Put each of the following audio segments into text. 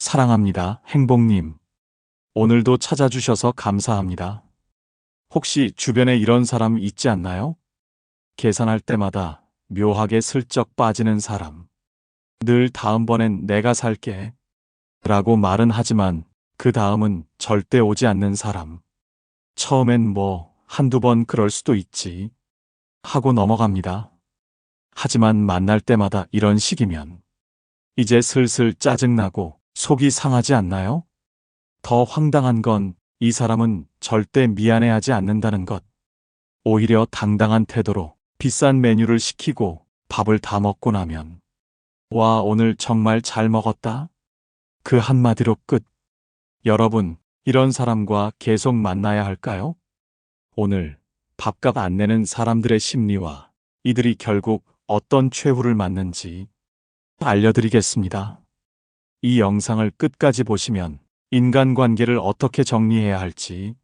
사랑합니다. 행복님. 오늘도 찾아주셔서 감사합니다. 혹시 주변에 이런 사람 있지 않나요? 계산할 때마다 묘하게 슬쩍 빠지는 사람. 늘 다음번엔 내가 살게. 라고 말은 하지만 그 다음은 절대 오지 않는 사람. 처음엔 뭐 한두 번 그럴 수도 있지. 하고 넘어갑니다. 하지만 만날 때마다 이런 식이면 이제 슬슬 짜증나고 속이 상하지 않나요? 더 황당한 건 이 사람은 절대 미안해하지 않는다는 것. 오히려 당당한 태도로 비싼 메뉴를 시키고 밥을 다 먹고 나면 와, 오늘 정말 잘 먹었다. 그 한마디로 끝. 여러분, 이런 사람과 계속 만나야 할까요? 오늘 밥값 안 내는 사람들의 심리와 이들이 결국 어떤 최후를 맞는지 알려드리겠습니다. 이 영상을 끝까지 보시면 인간관계를 어떻게 정리해야 할지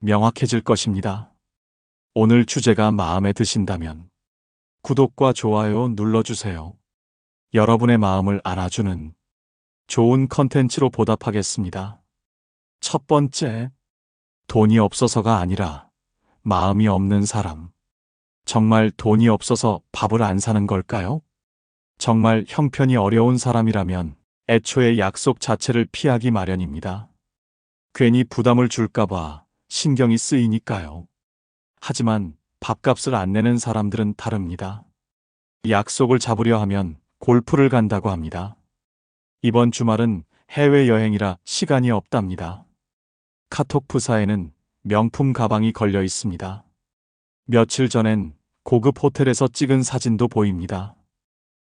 명확해질 것입니다. 오늘 주제가 마음에 드신다면 구독과 좋아요 눌러주세요. 여러분의 마음을 안아주는 좋은 컨텐츠로 보답하겠습니다. 첫 번째, 돈이 없어서가 아니라 마음이 없는 사람. 정말 돈이 없어서 밥을 안 사는 걸까요? 정말 형편이 어려운 사람이라면 애초에 약속 자체를 피하기 마련입니다. 괜히 부담을 줄까봐 신경이 쓰이니까요. 하지만 밥값을 안 내는 사람들은 다릅니다. 약속을 잡으려 하면 골프를 간다고 합니다. 이번 주말은 해외여행이라 시간이 없답니다. 카톡 프사에는 명품 가방이 걸려 있습니다. 며칠 전엔 고급 호텔에서 찍은 사진도 보입니다.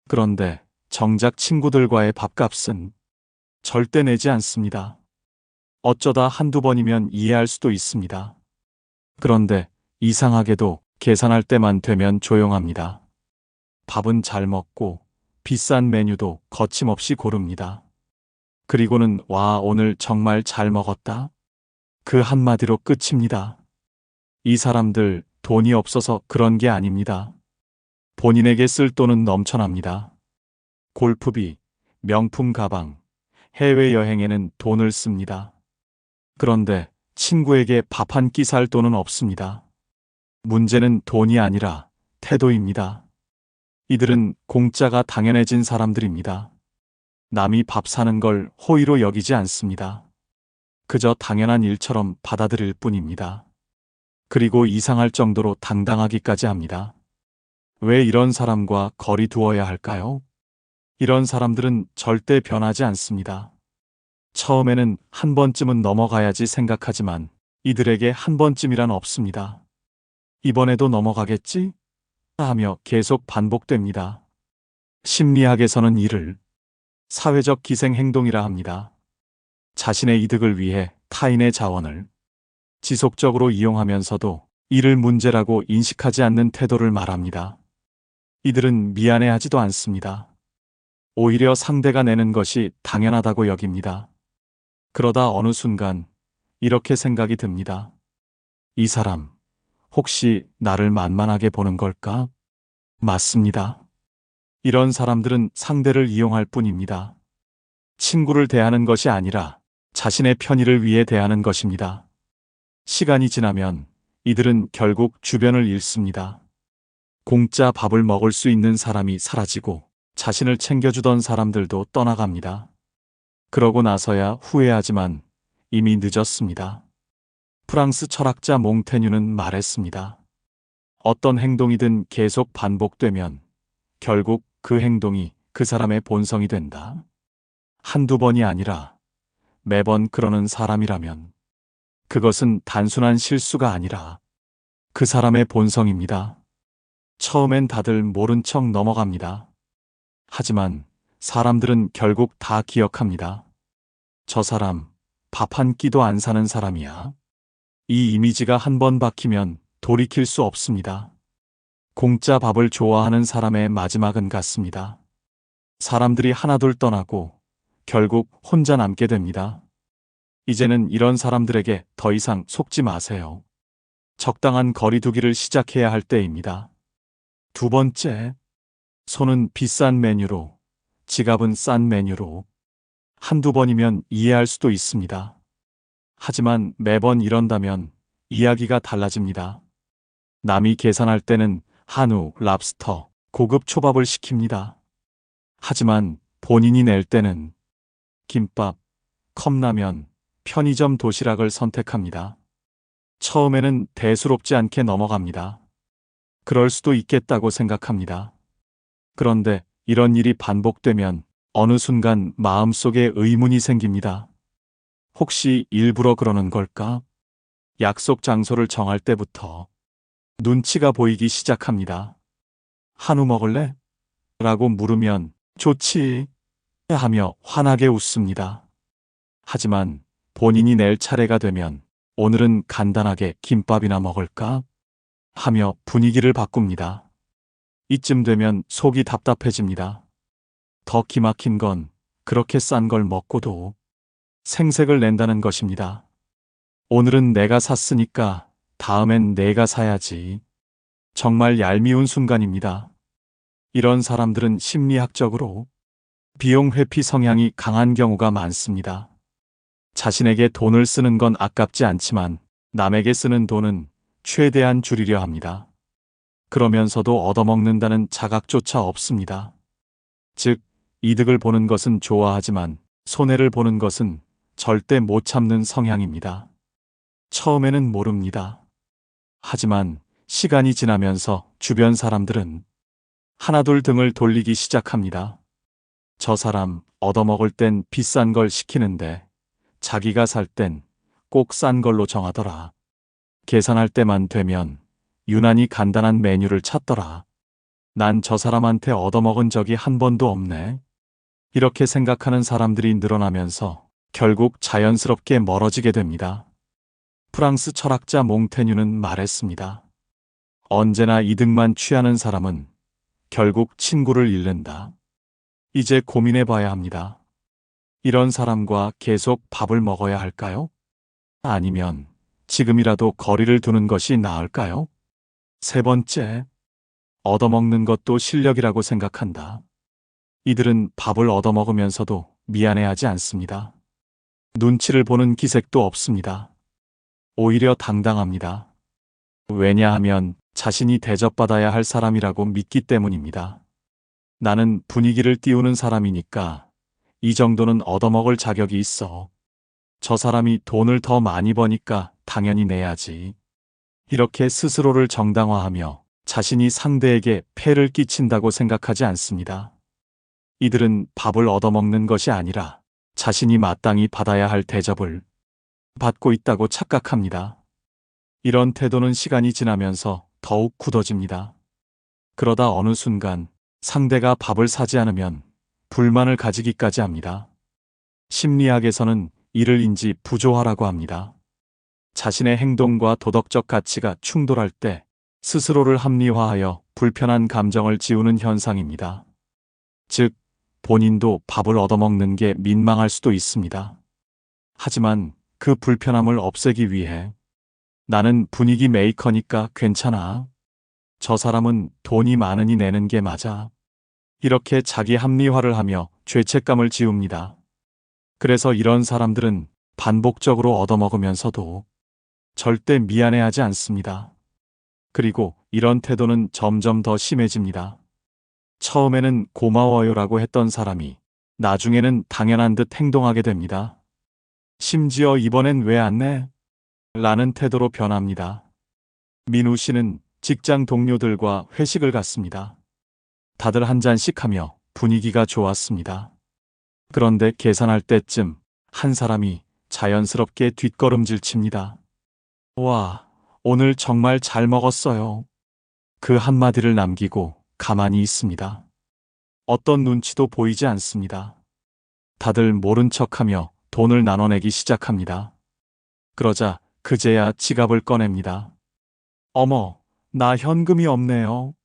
그런데 정작 친구들과의 밥값은 절대 내지 않습니다. 어쩌다 한두 번이면 이해할 수도 있습니다. 그런데 이상하게도 계산할 때만 되면 조용합니다. 밥은 잘 먹고 비싼 메뉴도 거침없이 고릅니다. 그리고는 와, 오늘 정말 잘 먹었다. 그 한마디로 끝입니다. 이 사람들 돈이 없어서 그런 게 아닙니다. 본인에게 쓸 돈은 넘쳐납니다. 골프비, 명품 가방, 해외여행에는 돈을 씁니다. 그런데 친구에게 밥 한 끼 살 돈은 없습니다. 문제는 돈이 아니라 태도입니다. 이들은 공짜가 당연해진 사람들입니다. 남이 밥 사는 걸 호의로 여기지 않습니다. 그저 당연한 일처럼 받아들일 뿐입니다. 그리고 이상할 정도로 당당하기까지 합니다. 왜 이런 사람과 거리 두어야 할까요? 이런 사람들은 절대 변하지 않습니다. 처음에는 한 번쯤은 넘어가야지 생각하지만 이들에게 한 번쯤이란 없습니다. 이번에도 넘어가겠지? 하며 계속 반복됩니다. 심리학에서는 이를 사회적 기생 행동이라 합니다. 자신의 이득을 위해 타인의 자원을 지속적으로 이용하면서도 이를 문제라고 인식하지 않는 태도를 말합니다. 이들은 미안해하지도 않습니다. 오히려 상대가 내는 것이 당연하다고 여깁니다. 그러다 어느 순간 이렇게 생각이 듭니다. 이 사람, 혹시 나를 만만하게 보는 걸까? 맞습니다. 이런 사람들은 상대를 이용할 뿐입니다. 친구를 대하는 것이 아니라 자신의 편의를 위해 대하는 것입니다. 시간이 지나면 이들은 결국 주변을 잃습니다. 공짜 밥을 먹을 수 있는 사람이 사라지고 자신을 챙겨주던 사람들도 떠나갑니다. 그러고 나서야 후회하지만 이미 늦었습니다. 프랑스 철학자 몽테뉴는 말했습니다. 어떤 행동이든 계속 반복되면 결국 그 행동이 그 사람의 본성이 된다. 한두 번이 아니라 매번 그러는 사람이라면 그것은 단순한 실수가 아니라 그 사람의 본성입니다. 처음엔 다들 모른 척 넘어갑니다. 하지만 사람들은 결국 다 기억합니다. 저 사람 밥 한 끼도 안 사는 사람이야. 이 이미지가 한 번 박히면 돌이킬 수 없습니다. 공짜 밥을 좋아하는 사람의 마지막은 같습니다. 사람들이 하나둘 떠나고 결국 혼자 남게 됩니다. 이제는 이런 사람들에게 더 이상 속지 마세요. 적당한 거리두기를 시작해야 할 때입니다. 두 번째, 손은 비싼 메뉴로, 지갑은 싼 메뉴로. 한두 번이면 이해할 수도 있습니다. 하지만 매번 이런다면 이야기가 달라집니다. 남이 계산할 때는 한우, 랍스터, 고급 초밥을 시킵니다. 하지만 본인이 낼 때는 김밥, 컵라면, 편의점 도시락을 선택합니다. 처음에는 대수롭지 않게 넘어갑니다. 그럴 수도 있겠다고 생각합니다. 그런데 이런 일이 반복되면 어느 순간 마음속에 의문이 생깁니다. 혹시 일부러 그러는 걸까? 약속 장소를 정할 때부터 눈치가 보이기 시작합니다. 한우 먹을래? 라고 물으면 좋지. 하며 환하게 웃습니다. 하지만 본인이 낼 차례가 되면 오늘은 간단하게 김밥이나 먹을까? 하며 분위기를 바꿉니다. 이쯤 되면 속이 답답해집니다. 더 기막힌 건 그렇게 싼 걸 먹고도 생색을 낸다는 것입니다. 오늘은 내가 샀으니까 다음엔 내가 사야지. 정말 얄미운 순간입니다. 이런 사람들은 심리학적으로 비용 회피 성향이 강한 경우가 많습니다. 자신에게 돈을 쓰는 건 아깝지 않지만 남에게 쓰는 돈은 최대한 줄이려 합니다. 그러면서도 얻어먹는다는 자각조차 없습니다. 즉, 이득을 보는 것은 좋아하지만 손해를 보는 것은 절대 못 참는 성향입니다. 처음에는 모릅니다. 하지만 시간이 지나면서 주변 사람들은 하나둘 등을 돌리기 시작합니다. 저 사람 얻어먹을 땐 비싼 걸 시키는데 자기가 살 땐 꼭 싼 걸로 정하더라. 계산할 때만 되면 유난히 간단한 메뉴를 찾더라. 난 저 사람한테 얻어먹은 적이 한 번도 없네. 이렇게 생각하는 사람들이 늘어나면서 결국 자연스럽게 멀어지게 됩니다. 프랑스 철학자 몽테뉴는 말했습니다. 언제나 이득만 취하는 사람은 결국 친구를 잃는다. 이제 고민해 봐야 합니다. 이런 사람과 계속 밥을 먹어야 할까요? 아니면 지금이라도 거리를 두는 것이 나을까요? 세 번째, 얻어먹는 것도 실력이라고 생각한다. 이들은 밥을 얻어먹으면서도 미안해하지 않습니다. 눈치를 보는 기색도 없습니다. 오히려 당당합니다. 왜냐하면 자신이 대접받아야 할 사람이라고 믿기 때문입니다. 나는 분위기를 띄우는 사람이니까 이 정도는 얻어먹을 자격이 있어. 저 사람이 돈을 더 많이 버니까 당연히 내야지. 이렇게 스스로를 정당화하며 자신이 상대에게 폐를 끼친다고 생각하지 않습니다. 이들은 밥을 얻어먹는 것이 아니라 자신이 마땅히 받아야 할 대접을 받고 있다고 착각합니다. 이런 태도는 시간이 지나면서 더욱 굳어집니다. 그러다 어느 순간 상대가 밥을 사지 않으면 불만을 가지기까지 합니다. 심리학에서는 이를 인지 부조화라고 합니다. 자신의 행동과 도덕적 가치가 충돌할 때 스스로를 합리화하여 불편한 감정을 지우는 현상입니다. 즉, 본인도 밥을 얻어먹는 게 민망할 수도 있습니다. 하지만 그 불편함을 없애기 위해 나는 분위기 메이커니까 괜찮아. 저 사람은 돈이 많으니 내는 게 맞아. 이렇게 자기 합리화를 하며 죄책감을 지웁니다. 그래서 이런 사람들은 반복적으로 얻어먹으면서도 절대 미안해하지 않습니다. 그리고 이런 태도는 점점 더 심해집니다. 처음에는 고마워요라고 했던 사람이 나중에는 당연한 듯 행동하게 됩니다. 심지어 이번엔 왜 안 내? 라는 태도로 변합니다. 민우 씨는 직장 동료들과 회식을 갔습니다. 다들 한 잔씩 하며 분위기가 좋았습니다. 그런데 계산할 때쯤 한 사람이 자연스럽게 뒷걸음질 칩니다. 와, 오늘 정말 잘 먹었어요. 그 한마디를 남기고 가만히 있습니다. 어떤 눈치도 보이지 않습니다. 다들 모른 척하며 돈을 나눠내기 시작합니다. 그러자 그제야 지갑을 꺼냅니다. 어머, 나 현금이 없네요.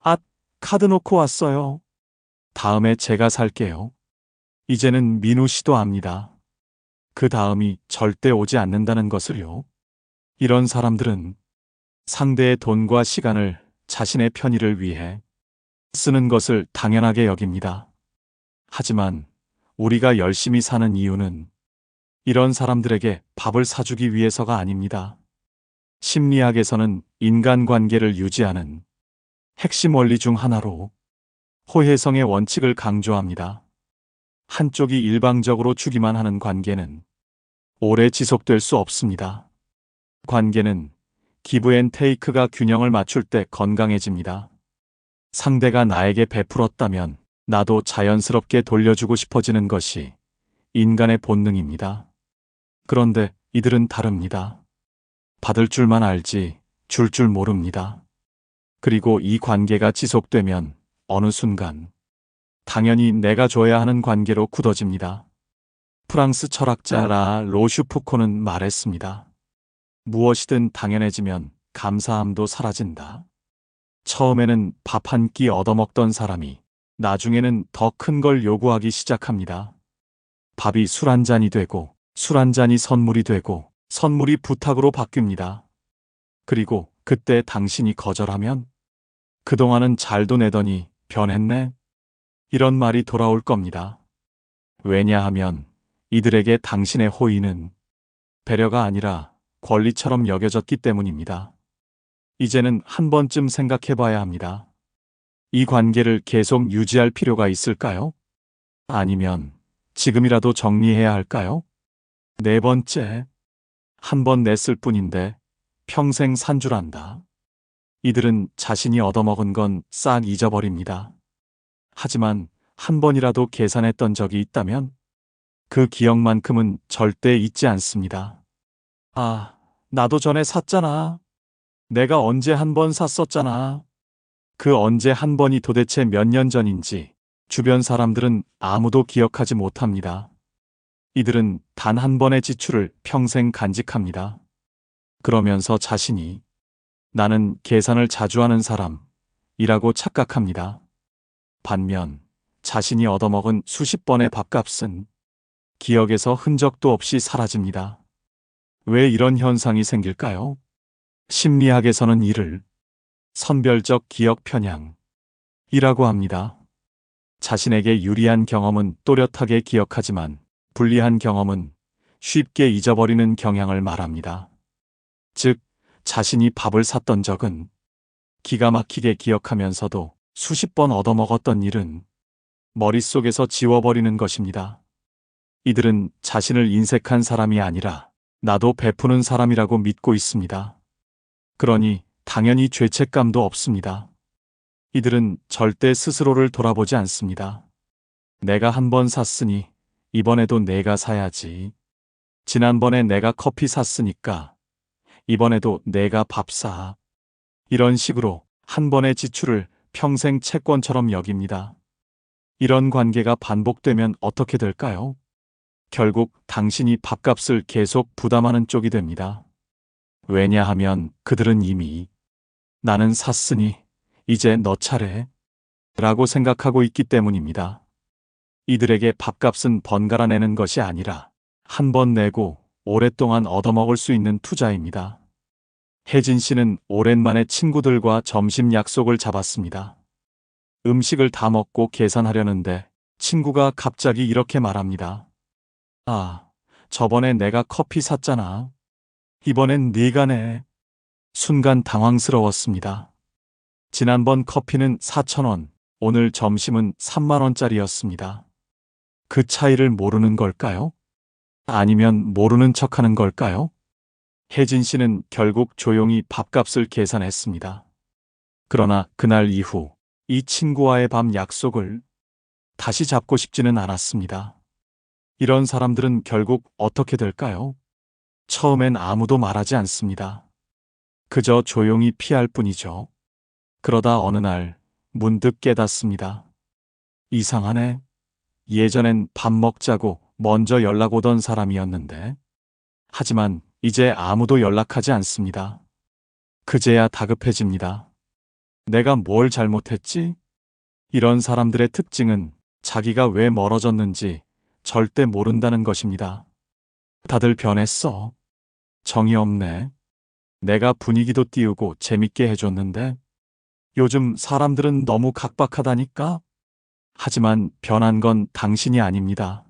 앗, 카드 놓고 왔어요. 다음에 제가 살게요. 이제는 민우 씨도 압니다. 그 다음이 절대 오지 않는다는 것을요. 이런 사람들은 상대의 돈과 시간을 자신의 편의를 위해 쓰는 것을 당연하게 여깁니다. 하지만 우리가 열심히 사는 이유는 이런 사람들에게 밥을 사주기 위해서가 아닙니다. 심리학에서는 인간관계를 유지하는 핵심 원리 중 하나로 호혜성의 원칙을 강조합니다. 한쪽이 일방적으로 주기만 하는 관계는 오래 지속될 수 없습니다. 관계는 기브 앤 테이크가 균형을 맞출 때 건강해집니다. 상대가 나에게 베풀었다면 나도 자연스럽게 돌려주고 싶어지는 것이 인간의 본능입니다. 그런데 이들은 다릅니다. 받을 줄만 알지 줄줄 모릅니다. 그리고 이 관계가 지속되면 어느 순간 당연히 내가 줘야 하는 관계로 굳어집니다. 프랑스 철학자 라 로슈푸코는 말했습니다. 무엇이든 당연해지면 감사함도 사라진다. 처음에는 밥 한 끼 얻어먹던 사람이 나중에는 더 큰 걸 요구하기 시작합니다. 밥이 술 한 잔이 되고 술 한 잔이 선물이 되고 선물이 부탁으로 바뀝니다. 그리고 그때 당신이 거절하면 그동안은 잘도 내더니 변했네? 이런 말이 돌아올 겁니다. 왜냐하면 이들에게 당신의 호의는 배려가 아니라 권리처럼 여겨졌기 때문입니다. 이제는 한 번쯤 생각해 봐야 합니다. 이 관계를 계속 유지할 필요가 있을까요? 아니면 지금이라도 정리해야 할까요? 네 번째, 한 번 냈을 뿐인데 평생 산 줄 안다. 이들은 자신이 얻어먹은 건 싹 잊어버립니다. 하지만 한 번이라도 계산했던 적이 있다면 그 기억만큼은 절대 잊지 않습니다. 아, 나도 전에 샀잖아. 내가 언제 한 번 샀었잖아. 그 언제 한 번이 도대체 몇 년 전인지 주변 사람들은 아무도 기억하지 못합니다. 이들은 단 한 번의 지출을 평생 간직합니다. 그러면서 자신이 나는 계산을 자주 하는 사람이라고 착각합니다. 반면 자신이 얻어먹은 수십 번의 밥값은 기억에서 흔적도 없이 사라집니다. 왜 이런 현상이 생길까요? 심리학에서는 이를 선별적 기억 편향이라고 합니다. 자신에게 유리한 경험은 또렷하게 기억하지만 불리한 경험은 쉽게 잊어버리는 경향을 말합니다. 즉, 자신이 밥을 샀던 적은 기가 막히게 기억하면서도 수십 번 얻어먹었던 일은 머릿속에서 지워버리는 것입니다. 이들은 자신을 인색한 사람이 아니라 나도 베푸는 사람이라고 믿고 있습니다. 그러니 당연히 죄책감도 없습니다. 이들은 절대 스스로를 돌아보지 않습니다. 내가 한 번 샀으니 이번에도 내가 사야지. 지난번에 내가 커피 샀으니까 이번에도 내가 밥 사. 이런 식으로 한 번의 지출을 평생 채권처럼 여깁니다. 이런 관계가 반복되면 어떻게 될까요? 결국 당신이 밥값을 계속 부담하는 쪽이 됩니다. 왜냐하면 그들은 이미 나는 샀으니 이제 너 차례 라고 생각하고 있기 때문입니다. 이들에게 밥값은 번갈아 내는 것이 아니라 한 번 내고 오랫동안 얻어먹을 수 있는 투자입니다. 혜진 씨는 오랜만에 친구들과 점심 약속을 잡았습니다. 음식을 다 먹고 계산하려는데 친구가 갑자기 이렇게 말합니다. 아, 저번에 내가 커피 샀잖아. 이번엔 네가 내. 순간 당황스러웠습니다. 지난번 커피는 4,000원, 오늘 점심은 3만원짜리였습니다. 그 차이를 모르는 걸까요? 아니면 모르는 척 하는 걸까요? 혜진 씨는 결국 조용히 밥값을 계산했습니다. 그러나 그날 이후 이 친구와의 밤 약속을 다시 잡고 싶지는 않았습니다. 이런 사람들은 결국 어떻게 될까요? 처음엔 아무도 말하지 않습니다. 그저 조용히 피할 뿐이죠. 그러다 어느 날 문득 깨닫습니다. 이상하네. 예전엔 밥 먹자고 먼저 연락 오던 사람이었는데. 하지만 이제 아무도 연락하지 않습니다. 그제야 다급해집니다. 내가 뭘 잘못했지? 이런 사람들의 특징은 자기가 왜 멀어졌는지 절대 모른다는 것입니다. 다들 변했어. 정이 없네. 내가 분위기도 띄우고 재밌게 해줬는데 요즘 사람들은 너무 각박하다니까? 하지만 변한 건 당신이 아닙니다.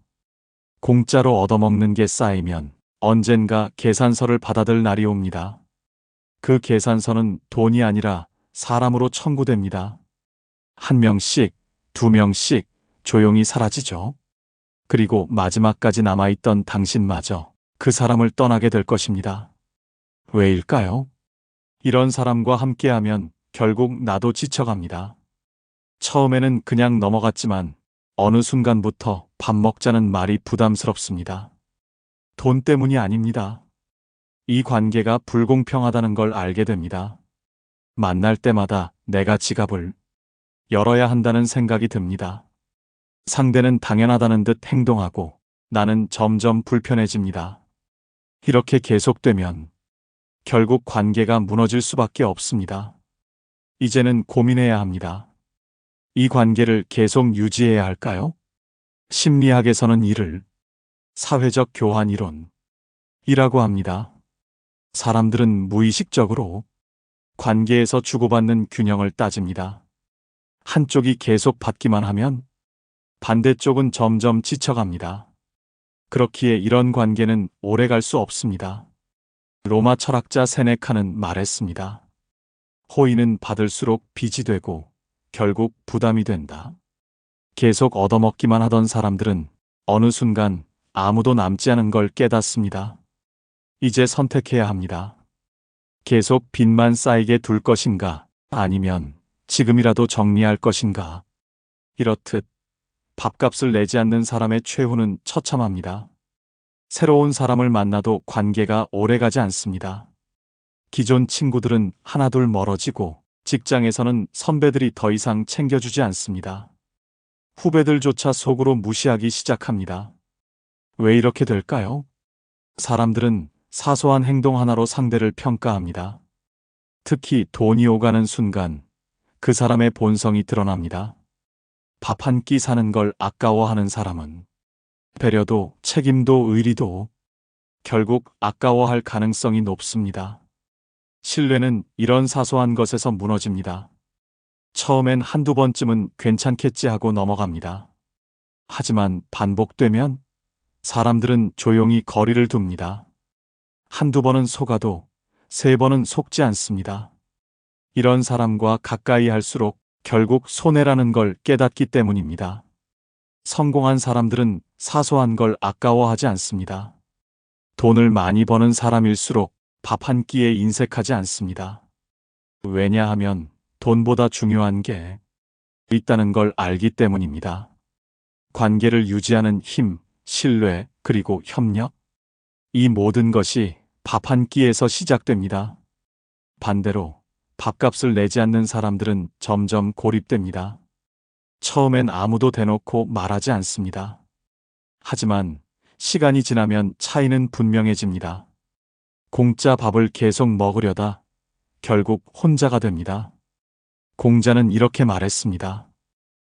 공짜로 얻어먹는 게 쌓이면 언젠가 계산서를 받아들 날이 옵니다. 그 계산서는 돈이 아니라 사람으로 청구됩니다. 한 명씩, 두 명씩 조용히 사라지죠. 그리고 마지막까지 남아있던 당신마저 그 사람을 떠나게 될 것입니다. 왜일까요? 이런 사람과 함께하면 결국 나도 지쳐갑니다. 처음에는 그냥 넘어갔지만 어느 순간부터 밥 먹자는 말이 부담스럽습니다. 돈 때문이 아닙니다. 이 관계가 불공평하다는 걸 알게 됩니다. 만날 때마다 내가 지갑을 열어야 한다는 생각이 듭니다. 상대는 당연하다는 듯 행동하고 나는 점점 불편해집니다. 이렇게 계속되면 결국 관계가 무너질 수밖에 없습니다. 이제는 고민해야 합니다. 이 관계를 계속 유지해야 할까요? 심리학에서는 이를 사회적 교환 이론 이라고 합니다. 사람들은 무의식적으로 관계에서 주고받는 균형을 따집니다. 한쪽이 계속 받기만 하면 반대쪽은 점점 지쳐갑니다. 그렇기에 이런 관계는 오래 갈 수 없습니다. 로마 철학자 세네카는 말했습니다. 호의는 받을수록 빚이 되고 결국 부담이 된다. 계속 얻어먹기만 하던 사람들은 어느 순간 아무도 남지 않은 걸 깨닫습니다. 이제 선택해야 합니다. 계속 빚만 쌓이게 둘 것인가 아니면 지금이라도 정리할 것인가. 이렇듯 밥값을 내지 않는 사람의 최후는 처참합니다. 새로운 사람을 만나도 관계가 오래가지 않습니다. 기존 친구들은 하나둘 멀어지고 직장에서는 선배들이 더 이상 챙겨주지 않습니다. 후배들조차 속으로 무시하기 시작합니다. 왜 이렇게 될까요? 사람들은 사소한 행동 하나로 상대를 평가합니다. 특히 돈이 오가는 순간 그 사람의 본성이 드러납니다. 밥 한 끼 사는 걸 아까워하는 사람은 배려도 책임도 의리도 결국 아까워할 가능성이 높습니다. 신뢰는 이런 사소한 것에서 무너집니다. 처음엔 한두 번쯤은 괜찮겠지 하고 넘어갑니다. 하지만 반복되면 사람들은 조용히 거리를 둡니다. 한두 번은 속아도 세 번은 속지 않습니다. 이런 사람과 가까이 할수록 결국 손해라는 걸 깨닫기 때문입니다. 성공한 사람들은 사소한 걸 아까워하지 않습니다. 돈을 많이 버는 사람일수록 밥 한 끼에 인색하지 않습니다. 왜냐하면 돈보다 중요한 게 있다는 걸 알기 때문입니다. 관계를 유지하는 힘, 신뢰, 그리고 협력. 이 모든 것이 밥 한 끼에서 시작됩니다. 반대로 밥값을 내지 않는 사람들은 점점 고립됩니다. 처음엔 아무도 대놓고 말하지 않습니다. 하지만 시간이 지나면 차이는 분명해집니다. 공짜 밥을 계속 먹으려다 결국 혼자가 됩니다. 공자는 이렇게 말했습니다.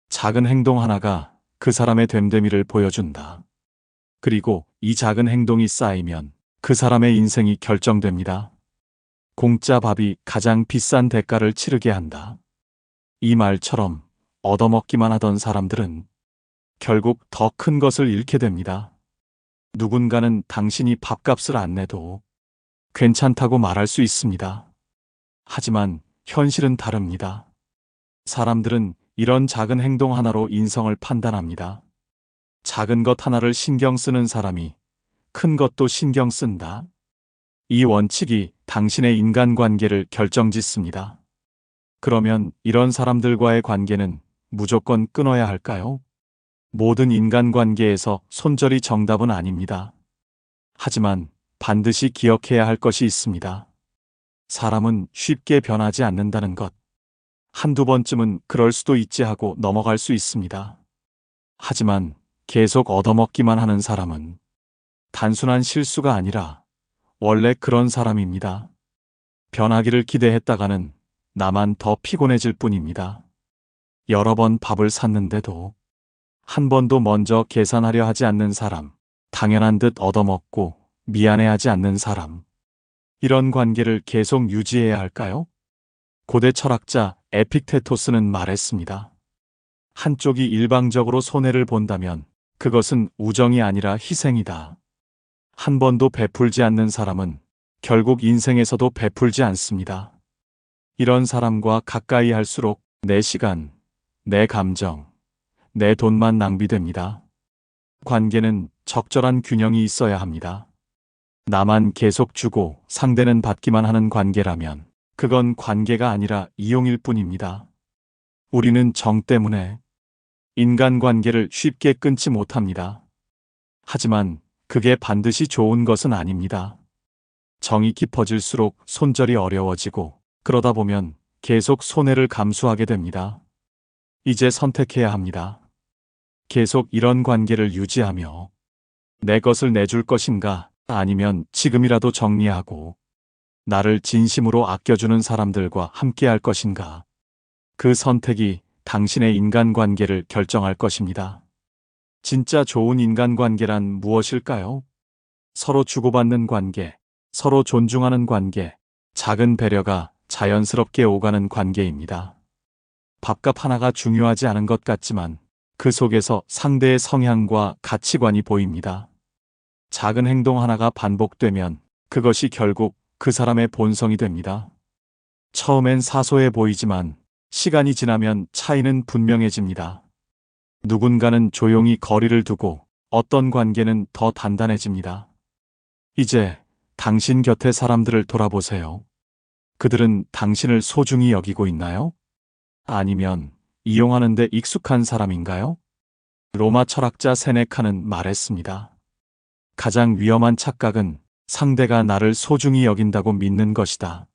작은 행동 하나가 그 사람의 됨됨이를 보여준다. 그리고 이 작은 행동이 쌓이면 그 사람의 인생이 결정됩니다. 공짜 밥이 가장 비싼 대가를 치르게 한다. 이 말처럼 얻어먹기만 하던 사람들은 결국 더 큰 것을 잃게 됩니다. 누군가는 당신이 밥값을 안 내도 괜찮다고 말할 수 있습니다. 하지만 현실은 다릅니다. 사람들은 이런 작은 행동 하나로 인성을 판단합니다. 작은 것 하나를 신경 쓰는 사람이 큰 것도 신경 쓴다. 이 원칙이 당신의 인간관계를 결정짓습니다. 그러면 이런 사람들과의 관계는 무조건 끊어야 할까요? 모든 인간관계에서 손절이 정답은 아닙니다. 하지만 반드시 기억해야 할 것이 있습니다. 사람은 쉽게 변하지 않는다는 것. 한두 번쯤은 그럴 수도 있지 하고 넘어갈 수 있습니다. 하지만 계속 얻어먹기만 하는 사람은 단순한 실수가 아니라 원래 그런 사람입니다. 변하기를 기대했다가는 나만 더 피곤해질 뿐입니다. 여러 번 밥을 샀는데도 한 번도 먼저 계산하려 하지 않는 사람, 당연한 듯 얻어먹고 미안해하지 않는 사람. 이런 관계를 계속 유지해야 할까요? 고대 철학자 에픽테토스는 말했습니다. 한쪽이 일방적으로 손해를 본다면 그것은 우정이 아니라 희생이다. 한 번도 베풀지 않는 사람은 결국 인생에서도 베풀지 않습니다. 이런 사람과 가까이 할수록 내 시간, 내 감정, 내 돈만 낭비됩니다. 관계는 적절한 균형이 있어야 합니다. 나만 계속 주고 상대는 받기만 하는 관계라면 그건 관계가 아니라 이용일 뿐입니다. 우리는 정 때문에 인간관계를 쉽게 끊지 못합니다. 하지만 그게 반드시 좋은 것은 아닙니다. 정이 깊어질수록 손절이 어려워지고 그러다 보면 계속 손해를 감수하게 됩니다. 이제 선택해야 합니다. 계속 이런 관계를 유지하며 내 것을 내줄 것인가 아니면 지금이라도 정리하고 나를 진심으로 아껴주는 사람들과 함께 할 것인가. 그 선택이 당신의 인간관계를 결정할 것입니다. 진짜 좋은 인간관계란 무엇일까요? 서로 주고받는 관계, 서로 존중하는 관계, 작은 배려가 자연스럽게 오가는 관계입니다. 밥값 하나가 중요하지 않은 것 같지만 그 속에서 상대의 성향과 가치관이 보입니다. 작은 행동 하나가 반복되면 그것이 결국 그 사람의 본성이 됩니다. 처음엔 사소해 보이지만 시간이 지나면 차이는 분명해집니다. 누군가는 조용히 거리를 두고 어떤 관계는 더 단단해집니다. 이제 당신 곁의 사람들을 돌아보세요. 그들은 당신을 소중히 여기고 있나요? 아니면 이용하는데 익숙한 사람인가요? 로마 철학자 세네카는 말했습니다. 가장 위험한 착각은 상대가 나를 소중히 여긴다고 믿는 것이다.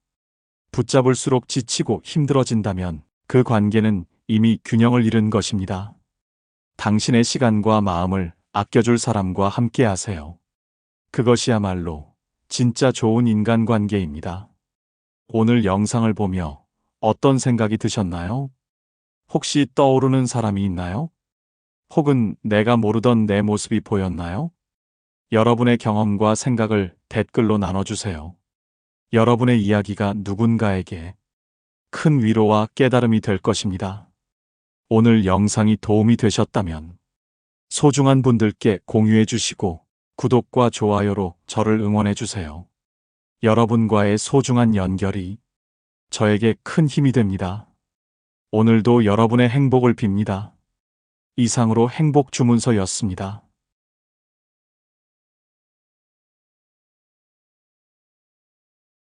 붙잡을수록 지치고 힘들어진다면 그 관계는 이미 균형을 잃은 것입니다. 당신의 시간과 마음을 아껴줄 사람과 함께 하세요. 그것이야말로 진짜 좋은 인간관계입니다. 오늘 영상을 보며 어떤 생각이 드셨나요? 혹시 떠오르는 사람이 있나요? 혹은 내가 모르던 내 모습이 보였나요? 여러분의 경험과 생각을 댓글로 나눠주세요. 여러분의 이야기가 누군가에게 큰 위로와 깨달음이 될 것입니다. 오늘 영상이 도움이 되셨다면 소중한 분들께 공유해 주시고 구독과 좋아요로 저를 응원해 주세요. 여러분과의 소중한 연결이 저에게 큰 힘이 됩니다. 오늘도 여러분의 행복을 빕니다. 이상으로 행복 주문서였습니다.